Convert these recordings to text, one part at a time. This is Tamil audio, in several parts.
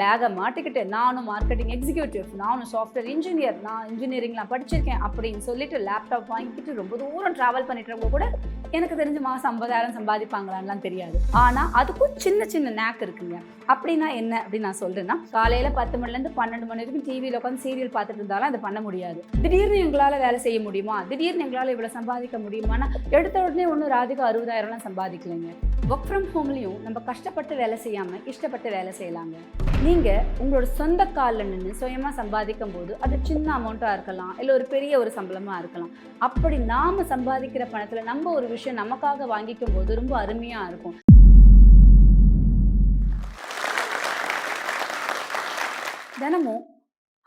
பேகை மாட்டிக்கிட்டு நானும் மார்க்கெட்டிங் எக்ஸிக்யூட்டிவ் நானும் சாஃப்ட்வேர் இன்ஜினியர் நான் இன்ஜினியரிங்லாம் படிச்சிருக்கேன் அப்படின்னு சொல்லிட்டு லேப்டாப் வாங்கிக்கிட்டு ரொம்ப தூரம் ட்ராவல் பண்ணிட்டுறவங்க கூட எனக்கு தெரிஞ்சு மாதம் ஐம்பதாயிரம் சம்பாதிப்பாங்களான்லாம் தெரியாது. ஆனால் அதுக்கும் சின்ன சின்ன நேக் இருக்குங்க. அப்படின்னா என்ன அப்படின்னு நான் சொல்கிறேன்னா காலையில் பத்து மணிலேருந்து பன்னெண்டு மணி வரைக்கும் டிவியில் உட்காந்து சீரியல் பார்த்துட்டு இருந்தாலும் அதை பண்ண முடியாது. திடீர்னு எங்களால் வேலை செய்ய முடியுமா? திடீர்னு எங்களால் இவ்வளோ சம்பாதிக்க முடியுமானா எடுத்த உடனே ஒன்றும் ராதிகா அறுபதாயிரம்லாம் சம்பாதிக்கலைங்க. ஒர்க் ஃப்ரம் ஹோம்லேயும் நம்ம கஷ்டப்பட்டு வேலை செய்யாமல் இஷ்டப்பட்டு வேலை செய்யலாங்க. நீங்கள் உங்களோட சொந்த காலில் நின்று சுயமாக சம்பாதிக்கும் போது அது சின்ன அமௌண்ட்டாக இருக்கலாம் இல்லை ஒரு பெரிய ஒரு சம்பளமாக இருக்கலாம். அப்படி நாம் சம்பாதிக்கிற பணத்தில் நம்ம ஒரு விஷயம் நமக்காக வாங்கிக்கும் போது ரொம்ப அருமையாக இருக்கும். தினமும்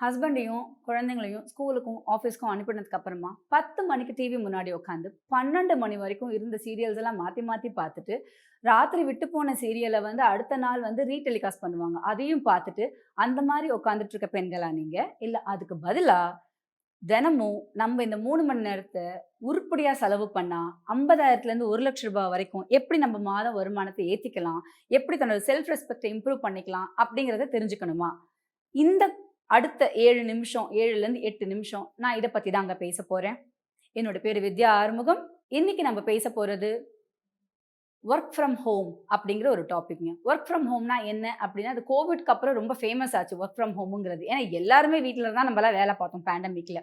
ஹஸ்பண்டையும் குழந்தைங்களையும் ஸ்கூலுக்கும் ஆஃபீஸ்க்கும் அனுப்பினதுக்கு அப்புறமா பத்து மணிக்கு டிவி முன்னாடி உட்காந்து பன்னெண்டு மணி வரைக்கும் இருந்த சீரியல்ஸ் எல்லாம் மாற்றி மாற்றி பார்த்துட்டு ராத்திரி விட்டு போன சீரியலை வந்து அடுத்த நாள் வந்து ரீடெலிகாஸ்ட் பண்ணுவாங்க. அதையும் பார்த்துட்டு அந்த மாதிரி உட்காந்துட்டு இருக்க பெண்களா நீங்கள் இல்லை அதுக்கு பதிலாக தினமும் நம்ம இந்த மூணு மணி நேரத்தை உருப்படியாக செலவு பண்ணால் ஐம்பதாயிரத்துலேருந்து ஒரு லட்ச ரூபாய் வரைக்கும் எப்படி நம்ம மாத வருமானத்தை ஏற்றிக்கலாம் எப்படி தன்னோட செல்ஃப் ரெஸ்பெக்டை இம்ப்ரூவ் பண்ணிக்கலாம்? அப்படிங்கிறத தெரிஞ்சுக்கணுமா? இந்த அடுத்த ஏழு நிமிஷம் ஏழுலேருந்து எட்டு நிமிஷம் நான் இதை பற்றி தாங்க பேச போகிறேன் என்னோட பேர் வித்யா ஆறுமுகம். இன்னைக்கு நம்ம பேச போகிறது ஒர்க் ஃப்ரம் ஹோம் அப்படிங்கிற ஒரு டாபிக்ங்க ஒர்க் ஃப்ரம் ஹோம்னா என்ன அப்படின்னா அது கோவிட்க்கு அப்புறம் ரொம்ப ஃபேமஸ் ஆச்சு ஒர்க் ஃப்ரம் ஹோமுங்கிறது ஏன்னா எல்லாருமே வீட்டில் தான் நம்மளாம் வேலை பார்த்தோம் பேண்டமிக்கில்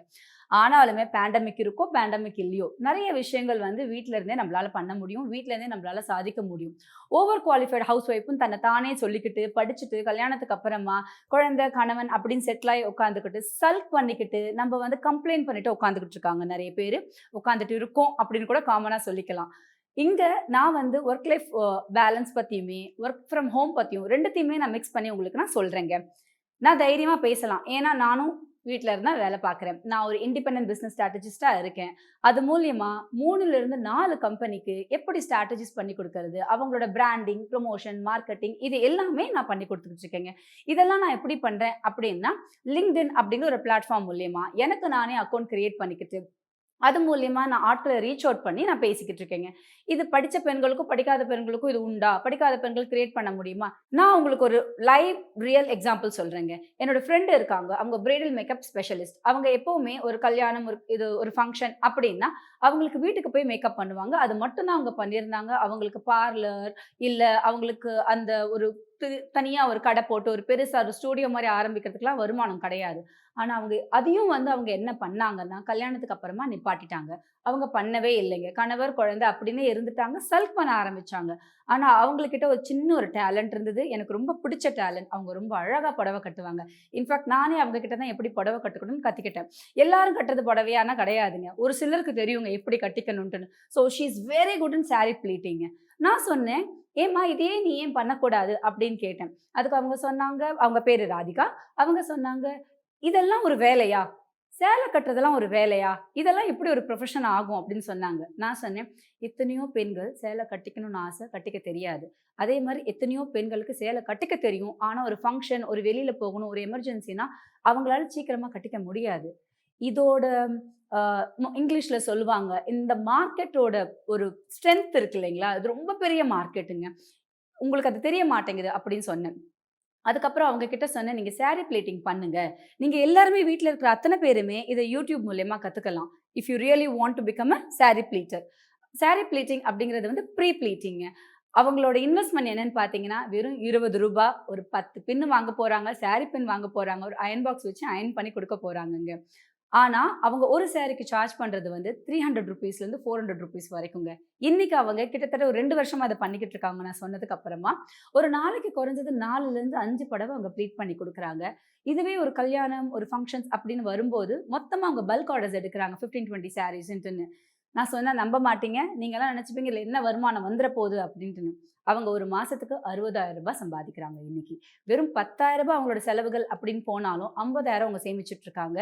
ஆனாலுமே பேண்டமிக் இருக்கோ பேண்டமிக் இல்லையோ நிறைய விஷயங்கள் வந்து வீட்டில இருந்தே நம்மளால பண்ண முடியும். வீட்டில இருந்தே நம்மளால சாதிக்க முடியும். ஓவர் குவாலிஃபைடு ஹவுஸ் ஒய்ஃபும் தன்னை தானே சொல்லிக்கிட்டு படிச்சுட்டு கல்யாணத்துக்கு அப்புறமா குழந்தை கணவன் அப்படின்னு செட்டில் ஆகி உட்காந்துக்கிட்டு சல்க் பண்ணிக்கிட்டு நம்ம வந்து கம்ப்ளைண்ட் பண்ணிட்டு உட்காந்துக்கிட்டு இருக்காங்க நிறைய பேர். உட்காந்துட்டு இருக்கோம் அப்படின்னு கூட காமனாக சொல்லிக்கலாம். இங்கே நான் வந்து ஒர்க் லைஃப் பேலன்ஸ் பற்றியுமே ஒர்க் ஃப்ரம் ஹோம் பற்றியும் ரெண்டுத்தையுமே நான் மிக்ஸ் பண்ணி உங்களுக்கு நான் சொல்கிறேங்க நான் தைரியமாக பேசலாம். ஏன்னா நானும் வீட்டில் இருந்தால் வேலை பார்க்குறேன் நான் ஒரு இண்டிபெண்ட் பிஸ்னஸ் ஸ்ட்ராட்டஜிஸ்டாக இருக்கேன். அது மூலியமாக மூணுலேருந்து நாலு கம்பெனிக்கு எப்படி ஸ்ட்ராட்டஜிஸ் பண்ணி கொடுக்கறது அவங்களோட பிராண்டிங் ப்ரொமோஷன் மார்க்கெட்டிங் இது எல்லாமே நான் பண்ணி கொடுத்துட்டு இருக்கேங்க. இதெல்லாம் நான் எப்படி பண்ணுறேன் அப்படின்னா லிங்க்டின் அப்படிங்கிற ஒரு பிளாட்ஃபார்ம் மூலியமாக எனக்கு நானே அக்கௌண்ட் கிரியேட் பண்ணிக்கிட்டு அது மூலியமா நான் ஆட்களை ரீச் அவுட் பண்ணி நான் பேசிக்கிட்டு இருக்கேங்க. இது படித்த பெண்களுக்கும் படிக்காத பெண்களுக்கும் இது உண்டா? படிக்காத பெண்கள் கிரியேட் பண்ண முடியுமா? நான் உங்களுக்கு ஒரு லைவ் ரியல் எக்ஸாம்பிள் சொல்கிறேங்க என்னோட ஃப்ரெண்டு இருக்காங்க. அவங்க பிரைடல் மேக்கப் ஸ்பெஷலிஸ்ட் அவங்க எப்போவுமே ஒரு கல்யாணம் ஒரு இது ஒரு ஃபங்க்ஷன் அப்படின்னா அவங்களுக்கு வீட்டுக்கு போய் மேக்கப் பண்ணுவாங்க. அது மட்டும்தான் அவங்க பண்ணியிருந்தாங்க. அவங்களுக்கு பார்லர் இல்லை அவங்களுக்கு அந்த ஒரு தனியாக ஒரு கடை போட்டு ஒரு பெருசாக ஒரு ஸ்டூடியோ மாதிரி ஆரம்பிக்கிறதுக்குலாம் வருமானம் கிடையாது. ஆனால் அவங்க அதையும் வந்து அவங்க என்ன பண்ணாங்கன்னா கல்யாணத்துக்கு அப்புறமா நிப்பாட்டிட்டாங்க. அவங்க பண்ணவே இல்லைங்க. கணவர் குழந்தை அப்படின்னு இருந்துட்டாங்க. செல்ஃப் பண்ண ஆரம்பிச்சாங்க. ஆனால் அவங்கக்கிட்ட ஒரு சின்ன ஒரு டேலண்ட் இருந்தது. எனக்கு ரொம்ப பிடிச்ச டேலண்ட் அவங்க ரொம்ப அழகாக புடவை கட்டுவாங்க. இன்ஃபேக்ட் நானே அவங்க கிட்ட தான் எப்படி புடவை கட்டுக்கணும்னு கற்றுக்கிட்டேன் எல்லாரும் கட்டுறது புடவையானா கிடையாதுங்க. ஒரு சிலருக்கு தெரியுங்க எப்படி கட்டிக்கணுன்ட்டுன்னு so she is very good in sari ப்ளீட்டிங்க நான் சொன்னேன் ஏம்மா இதே நீ ஏன் பண்ணக்கூடாது? அப்படின்னு கேட்டேன். அதுக்கு அவங்க சொன்னாங்க அவங்க பேர் ராதிகா. அவங்க சொன்னாங்க இதெல்லாம் ஒரு வேலையா? சேலை கட்டுறதெல்லாம் ஒரு வேலையா? இதெல்லாம் எப்படி ஒரு ப்ரொஃபஷன் ஆகும் அப்படின்னு சொன்னாங்க. நான் சொன்னேன் எத்தனையோ பெண்கள் சேலை கட்டிக்கணும்னு ஆசை கட்டிக்க தெரியாது. அதே மாதிரி எத்தனையோ பெண்களுக்கு சேலை கட்டிக்க தெரியும். ஆனால் ஒரு ஃபங்க்ஷன் ஒரு வெளியில் போகணும் ஒரு எமர்ஜென்சினா அவங்களால சீக்கிரமாக கட்டிக்க முடியாது. இதோட இங்கிலீஷில் சொல்லுவாங்க இந்த மார்க்கெட்டோட ஒரு ஸ்ட்ரென்த் இருக்கு இல்லைங்களா? அது ரொம்ப பெரிய மார்க்கெட்டுங்க. உங்களுக்கு அது தெரிய மாட்டேங்குது அப்படின்னு சொன்னேன். அதுக்கப்புறம் அவங்க கிட்ட சொன்னேன் நீங்கள் சாரீ பிளேட்டிங் பண்ணுங்க. நீங்கள் எல்லாருமே வீட்டில் இருக்கிற அத்தனை பேருமே இதை யூடியூப் மூலயமா கற்றுக்கலாம் if you really want to become a sari pleater sari pleating அப்படிங்கிறது வந்து ப்ரீ பிளீட்டிங்கு அவங்களோட இன்வெஸ்ட்மெண்ட் என்னன்னு பார்த்தீங்கன்னா வெறும் இருபது ரூபாய் ஒரு பத்து பின்னு வாங்க போகிறாங்க சாரி பின் வாங்க போகிறாங்க ஒரு அயன் பாக்ஸ் வச்சு அயன் பண்ணி கொடுக்க போகிறாங்கங்க ஆனால் அவங்க ஒரு சேரீக்கு சார்ஜ் பண்ணுறது வந்து த்ரீ ஹண்ட்ரட் ருபீஸ்லேருந்து ஃபோர் ஹண்ட்ரட் ருபீஸ் வரைக்குங்க இன்னைக்கு அவங்க கிட்டத்தட்ட ஒரு ரெண்டு வருஷமாக அதை பண்ணிக்கிட்டு இருக்காங்க நான் சொன்னதுக்கு அப்புறமா. ஒரு நாளைக்கு குறைஞ்சது நாலுலேருந்து அஞ்சு படவை அவங்க ப்ளீட் பண்ணி கொடுக்குறாங்க. இதுவே ஒரு கல்யாணம் ஒரு ஃபங்க்ஷன்ஸ் அப்படின்னு வரும்போது மொத்தமாக அவங்க பல்க் ஆர்டர்ஸ் எடுக்கிறாங்க ஃபிஃப்டீன் டுவெண்ட்டி சாரீஸ்ன்ட்டுன்னு நான் சொன்னால் நம்ப மாட்டீங்க. நீங்களாம் நினச்சிப்பீங்க இல்லை என்ன வருமானம் வந்துட போகுது அப்படின்ட்டுன்னு. அவங்க ஒரு மாதத்துக்கு அறுபதாயிரம் ரூபாய் சம்பாதிக்கிறாங்க இன்னைக்கு. வெறும் பத்தாயிரம் ரூபாய் அவங்களோட செலவுகள் அப்படின்னு போனாலும் ஐம்பதாயிரம் அவங்க சேமிச்சிட்டு இருக்காங்க.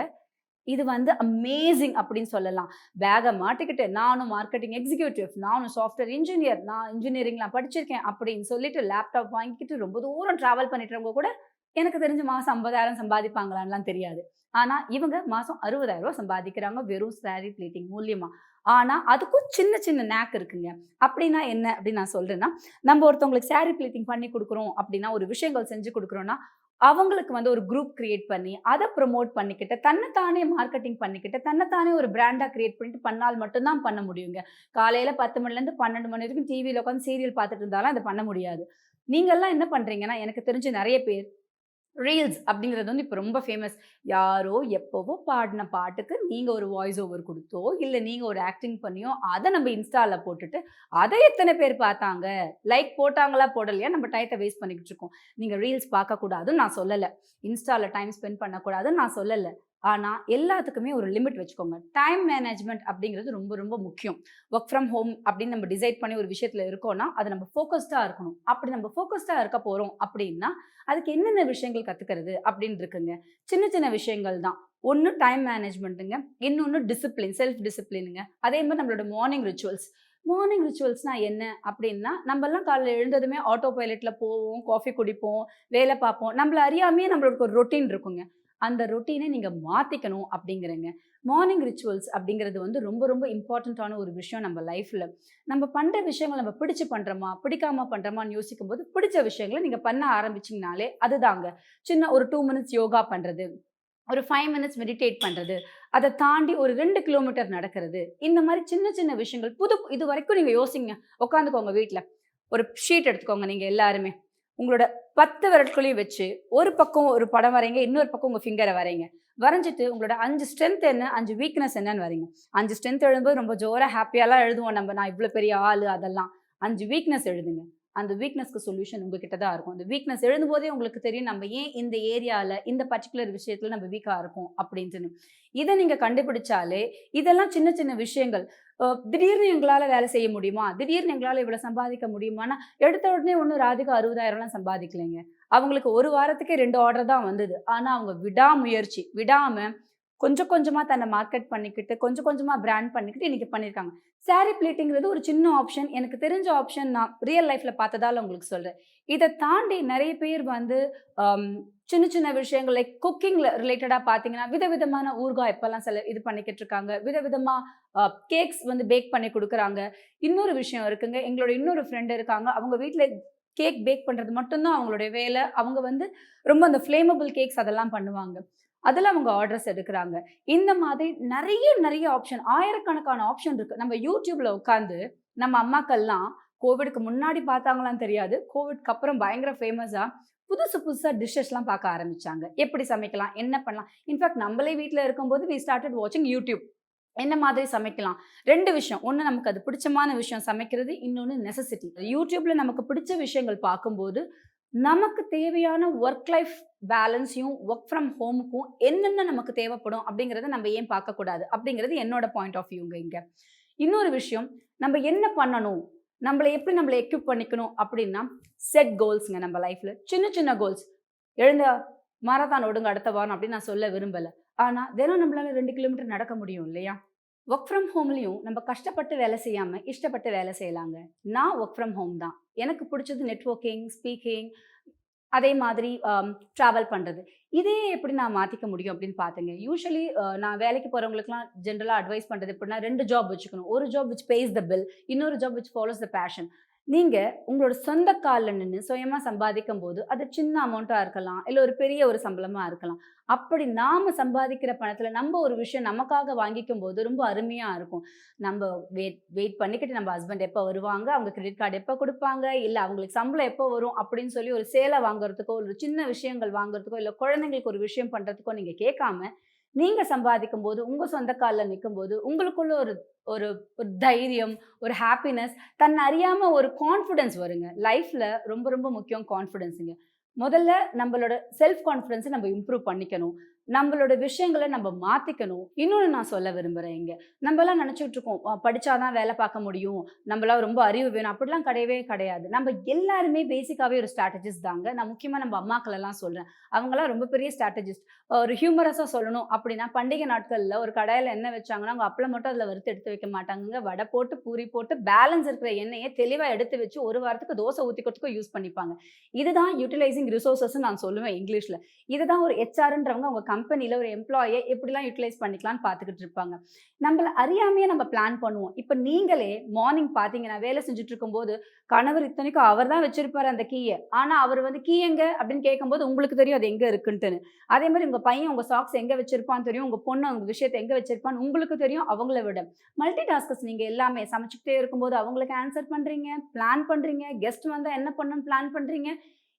இது வந்து அமேசிங் அப்படின்னு சொல்லலாம். பேகை மாட்டிக்கிட்டு நானும் மார்க்கெட்டிங் எக்ஸிக்யூட்டிவ் நானும் சாஃப்ட்வேர் இன்ஜினியர் நான் இன்ஜினியரிங்லாம் படிச்சிருக்கேன் அப்படின்னு சொல்லிட்டு லேப்டாப் வாங்கிக்கிட்டு ரொம்ப தூரம் ட்ராவல் பண்ணிட்டுறவங்க கூட எனக்கு தெரிஞ்ச மாதம் ஐம்பதாயிரம் சம்பாதிப்பாங்களான்லாம் தெரியாது. ஆனால் இவங்க மாதம் அறுபதாயிரம் ரூபா சம்பாதிக்கிறாங்க வெறும் சாரீ பிளீட்டிங் மூலியமாக ஆனால் அதுக்கும் சின்ன சின்ன நேக் இருக்குங்க. அப்படின்னா என்ன அப்படின்னு நான் சொல்கிறேன்னா நம்ம ஒருத்தவங்களுக்கு சாரீ பிளீட்டிங் பண்ணி கொடுக்குறோம் அப்படின்னா ஒரு விஷயங்கள் செஞ்சு கொடுக்குறோன்னா அவங்களுக்கு வந்து ஒரு குரூப் கிரியேட் பண்ணி அதை ப்ரொமோட் பண்ணிக்கிட்டு தன்னைத்தானே மார்க்கெட்டிங் பண்ணிக்கிட்டு தன்னைத்தானே ஒரு பிராண்டாக கிரியேட் பண்ணிட்டு பண்ணால் மட்டும்தான் பண்ண முடியுங்க. காலையில் பத்து மணிலேருந்து பன்னெண்டு மணி வரைக்கும் டிவியில் உட்காந்து சீரியல் பார்த்துட்டு இருந்தாலும் அதை பண்ண முடியாது. நீங்கள்லாம் என்ன பண்ணுறீங்கன்னா எனக்கு தெரிஞ்சு நிறைய பேர் ரீல்ஸ் அப்படிங்கிறது வந்து இப்போ ரொம்ப ஃபேமஸ் யாரோ எப்போவோ பாடின பாட்டுக்கு நீங்கள் ஒரு வாய்ஸ் ஓவர் கொடுத்தோ இல்லை நீங்கள் ஒரு ஆக்டிங் பண்ணியோ அதை நம்ம இன்ஸ்டாவில் போட்டுட்டு அதை எத்தனை பேர் பார்த்தாங்க? லைக் போட்டாங்களா போடலையா? நம்ம டயத்தை வேஸ்ட் பண்ணிக்கிட்டு இருக்கோம். நீங்கள் ரீல்ஸ் பார்க்கக்கூடாதுன்னு நான் சொல்லலை. இன்ஸ்டாவில் டைம் ஸ்பெண்ட் பண்ணக்கூடாதுன்னு நான் சொல்லலை. ஆனால் எல்லாத்துக்குமே ஒரு லிமிட் வச்சுக்கோங்க. டைம் மேனேஜ்மெண்ட் அப்படிங்கிறது ரொம்ப ரொம்ப முக்கியம். ஒர்க் ஃப்ரம் ஹோம் அப்படின்னு நம்ம டிசைட் பண்ணி ஒரு விஷயத்தில் இருக்கோம்னா அது நம்ம ஃபோக்கஸ்டாக இருக்கணும். அப்படி நம்ம ஃபோக்கஸ்டாக இருக்க போகிறோம் அப்படின்னா அதுக்கு என்னென்ன விஷயங்கள் கற்றுக்கிறது அப்படின்னு இருக்குங்க. சின்ன சின்ன விஷயங்கள் தான். ஒன்று டைம் மேனேஜ்மெண்ட்டுங்க இன்னொன்று டிசிப்ளின் செல்ஃப் டிசிப்ளினுங்க அதே மாதிரி நம்மளோட மார்னிங் ரிச்சுவல்ஸ் மார்னிங் ரிச்சுவல்ஸ்னால் என்ன அப்படின்னா நம்மலாம் காலையில் எழுந்ததுமே ஆட்டோ பைலட்டில் போவோம் காஃபி குடிப்போம் வேலை பார்ப்போம். நம்மள அறியாமையே நம்மளுக்கு ஒரு ரொட்டீன் இருக்குங்க. அந்த ரொட்டீனை நீங்கள் மாற்றிக்கணும் அப்படிங்கிறங்க. மார்னிங் ரிச்சுவல்ஸ் அப்படிங்கிறது வந்து ரொம்ப ரொம்ப இம்பார்ட்டண்ட்டான ஒரு விஷயம் நம்ம லைஃப்பில் நம்ம பண்ணுற விஷயங்கள் நம்ம பிடிச்சி பண்ணுறோமா பிடிக்காம பண்ணுறோமான்னு யோசிக்கும் போது பிடிச்ச விஷயங்களை நீங்கள் பண்ண ஆரம்பிச்சிங்கனாலே அதுதாங்க. சின்ன ஒரு டூ மினிட்ஸ் யோகா பண்ணுறது ஒரு ஃபைவ் மினிட்ஸ் மெடிடேட் பண்ணுறது அதை தாண்டி ஒரு ரெண்டு கிலோமீட்டர் நடக்கிறது இந்த மாதிரி சின்ன சின்ன விஷயங்கள் புது இது வரைக்கும் நீங்கள் யோசிங்க. உட்காந்துக்கோங்க வீட்டில் ஒரு ஷீட் எடுத்துக்கோங்க நீங்கள் எல்லாருமே. உங்களோட பத்து விரட்களையும் வச்சு ஒரு பக்கம் ஒரு படம் வரைங்க இன்னொரு பக்கம் உங்கள் ஃபிங்கரை வரைங்க. வரைஞ்சிட்டு உங்களோட அஞ்சு ஸ்ட்ரென்த் என்ன அஞ்சு வீக்னஸ் என்னன்னு வரீங்க. அஞ்சு ஸ்ட்ரென்த் எழுதும்போது ரொம்ப ஜோராக ஹாப்பியாலாம் எழுதுவோம் நம்ம. நான் இவ்வளோ பெரிய ஆள் அதெல்லாம். அஞ்சு வீக்னஸ் எழுதுங்க. அந்த வீக்னஸ்க்கு சொல்யூஷன் உங்ககிட்ட தான் இருக்கும். அந்த வீக்னஸ் எழுதும்போதே உங்களுக்கு தெரியும் நம்ம ஏன் இந்த ஏரியாவில் இந்த பர்டிகுலர் விஷயத்தில் நம்ம வீக்காக இருக்கும் அப்படின்ட்டுன்னு. இதை நீங்கள் கண்டுபிடிச்சாலே இதெல்லாம் சின்ன சின்ன விஷயங்கள். திடீர்னு எங்களால் வேலை செய்ய முடியுமா? திடீர்னு எங்களால் இவ்வளோ சம்பாதிக்க முடியுமானா எடுத்த உடனே ஒன்றும் ராதிகா அறுபதாயிரம்லாம் சம்பாதிக்கலைங்க. அவங்களுக்கு ஒரு வாரத்துக்கே ரெண்டு ஆர்டர் தான் வந்தது. ஆனால் அவங்க விடாமுயற்சி விடாமல் கொஞ்சம் கொஞ்சமாக தன்னை மார்க்கெட் பண்ணிக்கிட்டு கொஞ்சம் கொஞ்சமாக பிராண்ட் பண்ணிக்கிட்டு இன்றைக்கி பண்ணியிருக்காங்க சாரி பிளேட்டிங்கிறது ஒரு சின்ன ஆப்ஷன் எனக்கு தெரிஞ்ச ஆப்ஷன் நான் ரியல் லைஃப்பில் பார்த்ததால உங்களுக்கு சொல்கிறேன் இதை தாண்டி நிறைய பேர் வந்து சின்ன சின்ன விஷயங்கள் லைக் குக்கிங்கில் ரிலேட்டடாக பார்த்தீங்கன்னா விதவிதமான ஊறுகாய் இப்போல்லாம் சில இது பண்ணிக்கிட்டு இருக்காங்க. விதவிதமாக கேக்ஸ் வந்து பேக் பண்ணி கொடுக்குறாங்க. இன்னொரு விஷயம் இருக்குங்க. எங்களோட இன்னொரு ஃப்ரெண்டு இருக்காங்க. அவங்க வீட்டில் கேக் பேக் பண்ணுறது மட்டும்தான் அவங்களுடைய வேலை. அவங்க வந்து ரொம்ப அந்த ஃப்ளேமபிள் கேக்ஸ் அதெல்லாம் பண்ணுவாங்க. அதில் அவங்க ஆர்டர்ஸ் எடுக்கிறாங்க. இந்த மாதிரி நிறைய நிறைய ஆப்ஷன் ஆயிரக்கணக்கான ஆப்ஷன் இருக்குது நம்ம யூடியூப்பில் உட்காந்து நம்ம அம்மாக்கள்லாம் கோவிடுக்கு முன்னாடி பார்த்தாங்களான்னு தெரியாது. கோவிட்க்கு அப்புறம் பயங்கர ஃபேமஸாக புதுசு புதுசாக டிஷ்ஷஸ்லாம் பார்க்க ஆரம்பிச்சாங்க. எப்படி சமைக்கலாம்? என்ன பண்ணலாம்? இன்ஃபேக்ட் நம்மளே வீட்டில் இருக்கும்போது வி ஸ்டார்டட் வாட்சிங் யூடியூப் என்ன மாதிரி சமைக்கலாம்? ரெண்டு விஷயம். ஒன்று நமக்கு அது பிடிச்சமான விஷயம் சமைக்கிறது இன்னொன்று நெசசிட்டி யூடியூப்பில் நமக்கு பிடிச்ச விஷயங்கள் பார்க்கும்போது நமக்கு தேவையான ஒர்க் லைஃப் பேலன்ஸையும் ஒர்க் ஃப்ரம் ஹோமுக்கும் என்னென்ன நமக்கு தேவைப்படும் அப்படிங்கிறத நம்ம ஏன் பார்க்கக்கூடாது அப்படிங்கிறது என்னோட பாயிண்ட் ஆஃப் வியூங்க இங்கே. இன்னொரு விஷயம் நம்ம என்ன பண்ணணும்? நம்மளை எப்படி நம்மளை எக்யூப் பண்ணிக்கணும் அப்படின்னா செட் கோல்ஸுங்க நம்ம லைஃப்பில் சின்ன சின்ன கோல்ஸ் எழுந்த மாரத்தான் ஒடுங்க அடுத்த வாரம் அப்படின்னு நான் சொல்ல விரும்பலை. ஆனால் தினம் நம்மளால ரெண்டு கிலோமீட்டர் நடக்க முடியும் இல்லையா? ஒர்க் ஃப்ரம் ஹோம்லேயும் நம்ம கஷ்டப்பட்டு வேலை செய்யாமல் இஷ்டப்பட்டு வேலை செய்யலாங்க. நான் ஒர்க் ஃப்ரம் ஹோம் தான். எனக்கு பிடிச்சது நெட்ஒர்க்கிங் ஸ்பீக்கிங் அதே மாதிரி ட்ராவல் பண்ணுறது இதே எப்படி நான் மாற்றிக்க முடியும் அப்படின்னு பார்த்தேங்க யூஸ்வலி நான் வேலைக்கு போகிறவங்களுக்குலாம் ஜென்ரலாக அட்வைஸ் பண்ணுறது எப்படின்னா ரெண்டு ஜாப் வச்சுக்கணும். ஒரு job which pays the bill இன்னொரு job which follows the passion நீங்கள் உங்களோட சொந்த காலில் நின்று சுயமாக சம்பாதிக்கும் போது அது சின்ன அமௌண்ட்டாக இருக்கலாம். இல்லை ஒரு பெரிய ஒரு சம்பளமாக இருக்கலாம். அப்படி நாம் சம்பாதிக்கிற பணத்தில் நம்ம ஒரு விஷயம் நமக்காக வாங்கிக்கும் போது ரொம்ப அருமையாக இருக்கும். நம்ம வெயிட் வெயிட் பண்ணிக்கிட்டு நம்ம ஹஸ்பண்ட் எப்போ வருவாங்க? அவங்க கிரெடிட் கார்டு எப்போ கொடுப்பாங்க? இல்லை அவங்களுக்கு சம்பளம் எப்போ வரும்? அப்படின்னு சொல்லி ஒரு சேலை வாங்குறதுக்கோ ஒரு சின்ன விஷயங்கள் வாங்குறதுக்கோ இல்லை குழந்தைங்களுக்கு ஒரு விஷயம் பண்ணுறதுக்கோ நீங்கள் கேட்காம நீங்கள் சம்பாதிக்கும் போது உங்கள் சொந்த காலில் நிற்கும் போது உங்களுக்குள்ள ஒரு ஒரு ஒரு தைரியம் ஒரு ஹாப்பினஸ் தன்னை அறியாமல் ஒரு கான்ஃபிடென்ஸ் வருங்க. லைஃப்பில் ரொம்ப ரொம்ப முக்கியம் கான்ஃபிடென்ஸுங்க முதல்ல நம்மளோட செல்ஃப் கான்ஃபிடென்ஸை நம்ம இம்ப்ரூவ் பண்ணிக்கணும். நம்மளோட விஷயங்களை நம்ம மாற்றிக்கணும் இன்னொன்று நான் சொல்ல விரும்புகிறேன் இங்கே. நம்மலாம் நினச்சிட்டு இருக்கோம் படித்தாதான் வேலை பார்க்க முடியும். நம்மளாம் ரொம்ப அறிவு வேணும். அப்படிலாம் கிடையவே கிடையாது. நம்ம எல்லாருமே பேசிக்காகவே ஒரு ஸ்ட்ராட்டஜிஸ்ட் தாங்க. நான் முக்கியமாக நம்ம அம்மாக்களெல்லாம் சொல்கிறேன் அவங்களாம் ரொம்ப பெரிய ஸ்ட்ராட்டஜிஸ்ட் ஒரு ஹியூமரஸாக சொல்லணும் அப்படின்னா பண்டிகை நாட்களில் ஒரு கடையில் எண்ணெய் வச்சாங்கன்னா அவங்க அப்பளம் மட்டும் அதில் வறுத்து எடுத்து வைக்க மாட்டாங்க வடை போட்டு பூரி போட்டு பேலன்ஸ் இருக்கிற எண்ணெயை தெளிவாக எடுத்து வச்சு ஒரு வாரத்துக்கு தோசை ஊற்றிக்கிறதுக்கும் யூஸ் பண்ணிப்பாங்க. இதுதான் யூட்டிலைசிங் ரிசோர்ஸஸ் நான் சொல்லுவேன் இங்கிலீஷில். இதுதான் ஒரு ஹெச்ஆர்ன்றவங்க அவங்க கம்பெனியில் ஒரு எம்ப்ளாயை எப்படிலாம் யூட்டிலைஸ் பண்ணிக்கலாம்னு பார்த்துக்கிட்டு இருப்பாங்க. நம்மள அறியாமையே நம்ம பிளான் பண்ணுவோம். இப்போ நீங்களே மார்னிங் பார்த்தீங்கன்னா வேலை செஞ்சுட்டு இருக்கும்போது கணவர் இத்தனைக்கும் அவர் தான் வச்சிருப்பார் அந்த கீயை. ஆனால் அவர் வந்து கீ எங்க? அப்படின்னு கேட்கும்போது உங்களுக்கு தெரியும் அது எங்கே இருக்குன்ட்டுன்னு. அதே மாதிரி உங்கள் பையன் உங்கள் சாக்ஸ் எங்கே வச்சிருப்பான்னு தெரியும். உங்கள் பொண்ணு உங்கள் விஷயத்தை எங்கே வச்சிருப்பான்னு உங்களுக்கு தெரியும் அவங்கள விட. மல்டி டாஸ்கர்ஸ் நீங்கள் எல்லாமே சமைச்சிக்கிட்டே இருக்கும்போது அவங்களுக்கு ஆன்சர் பண்ணுறீங்க பிளான் பண்ணுறீங்க கெஸ்ட் வந்தால் என்ன பண்ணணும்னு பிளான் பண்ணுறீங்க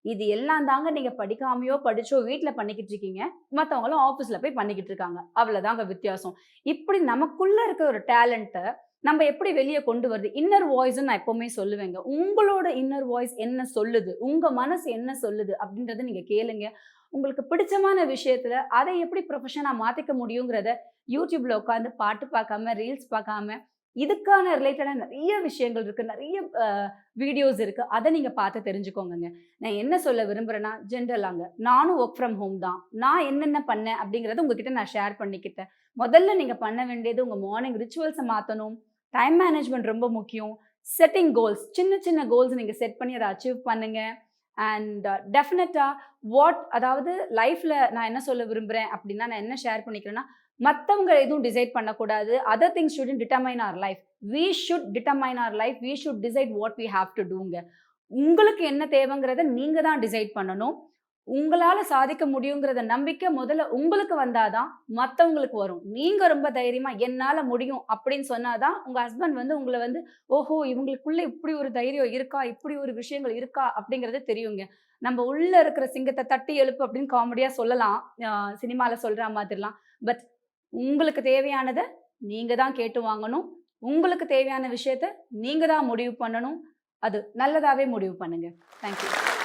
இது எல்லாம் தாங்க நீங்கள் படிக்காமையோ படிச்சோ வீட்டில் பண்ணிக்கிட்டு இருக்கீங்க. மற்றவங்களும் ஆஃபீஸில் போய் பண்ணிக்கிட்டு இருக்காங்க. அவ்வளோதாங்க வித்தியாசம். இப்படி நமக்குள்ள இருக்க ஒரு டேலண்ட்டை நம்ம எப்படி வெளியே கொண்டு வருது? இன்னர் வாய்ஸ்ன்னு நான் எப்பவுமே சொல்லுவேங்க. உங்களோட இன்னர் வாய்ஸ் என்ன சொல்லுது? உங்க மனசு என்ன சொல்லுது? அப்படின்றத நீங்க கேளுங்க. உங்களுக்கு பிடிச்சமான விஷயத்துல அதை எப்படி ப்ரொஃபஷனா மாத்திக்க முடியுங்கிறத யூடியூப்ல உட்காந்து பாட்டு பார்க்காம ரீல்ஸ் பார்க்காம இதுக்கான ரிலேட்டடாக நிறைய விஷயங்கள் இருக்குது நிறைய வீடியோஸ் இருக்குது அதை நீங்கள் பார்த்து தெரிஞ்சுக்கோங்கங்க. நான் என்ன சொல்ல விரும்புகிறேன்னா ஜென்ரலாங்க நானும் ஒர்க் ஃப்ரம் ஹோம் தான். நான் என்னென்ன பண்ணேன் அப்படிங்கிறத உங்ககிட்ட நான் ஷேர் பண்ணிக்கிட்டேன். முதல்ல நீங்கள் பண்ண வேண்டியது உங்கள் மார்னிங் ரிச்சுவல்ஸை மாற்றணும் டைம் மேனேஜ்மெண்ட் ரொம்ப முக்கியம். செட்டிங் கோல்ஸ் சின்ன சின்ன கோல்ஸ் நீங்கள் செட் பண்ணி அதை அச்சீவ் பண்ணுங்கள் அண்ட் டெஃபினட்டாக வாட் அதாவது லைஃப்பில் நான் என்ன சொல்ல விரும்புகிறேன் அப்படின்னா நான் என்ன ஷேர் பண்ணிக்கிறேன்னா மற்றவங்க எதுவும் டிசைட் பண்ணக்கூடாது. Other things should determine our life we should determine our life we should decide what we have to டூங்க உங்களுக்கு என்ன தேவைங்கிறத நீங்கள் தான் டிசைட் பண்ணணும். உங்களால் சாதிக்க முடியுங்கிறத நம்பிக்கை முதல்ல உங்களுக்கு வந்தாதான் மற்றவங்களுக்கு வரும். நீங்கள் ரொம்ப தைரியமாக என்னால் முடியும் அப்படின்னு சொன்னாதான் உங்கள் ஹஸ்பண்ட் வந்து உங்களை வந்து ஓஹோ இவங்களுக்குள்ளே இப்படி ஒரு தைரியம் இருக்கா? இப்படி ஒரு விஷயங்கள் இருக்கா? அப்படிங்கிறது தெரியுங்க. நம்ம உள்ளே இருக்கிற சிங்கத்தை தட்டி எழுப்பு அப்படின்னு காமெடியாக சொல்லலாம். சினிமாவில் சொல்கிற மாதிரிலாம். பட் உங்களுக்கு தேவையானதை நீங்கள் தான் கேட்டு வாங்கணும். உங்களுக்கு தேவையான விஷயத்த நீங்கள் தான் முடிவு பண்ணணும். அது நல்லதாகவே முடிவு பண்ணுங்கள் தேங்க்யூ